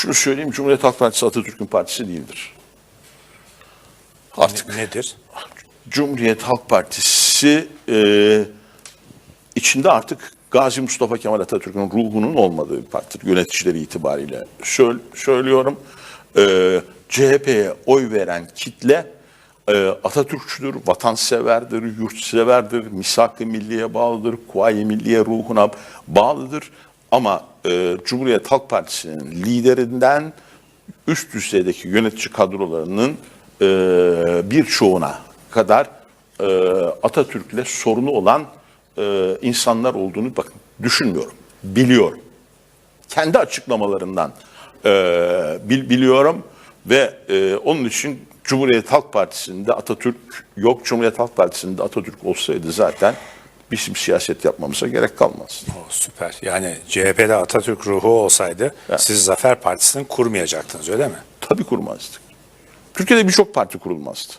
Şunu söyleyeyim, Cumhuriyet Halk Partisi Atatürk'ün partisi değildir. Artık Nedir? Cumhuriyet Halk Partisi e, içinde artık Gazi Mustafa Kemal Atatürk'ün ruhunun olmadığı bir partidir yöneticileri itibariyle. Şöyle, söylüyorum, e, CHP'ye oy veren kitle e, Atatürkçüdür, vatanseverdir, yurtseverdir, misak-ı milliye bağlıdır, kuvayi milliye ruhuna bağlıdır. Ama e, Cumhuriyet Halk Partisi'nin liderinden üst düzeydeki yönetici kadrolarının e, birçoğuna kadar e, Atatürk'le sorunu olan e, insanlar olduğunu bakın düşünmüyorum, biliyorum. Kendi açıklamalarından e, bil- biliyorum ve e, onun için Cumhuriyet Halk Partisi'nde Atatürk yok. Cumhuriyet Halk Partisi'nde Atatürk olsaydı zaten bizim siyaset yapmamıza gerek kalmazdı. O süper. Yani CHP'de Atatürk ruhu olsaydı siz Zafer Partisi'ni kurmayacaktınız öyle mi? Tabii kurmazdık. Türkiye'de birçok parti kurulmazdı.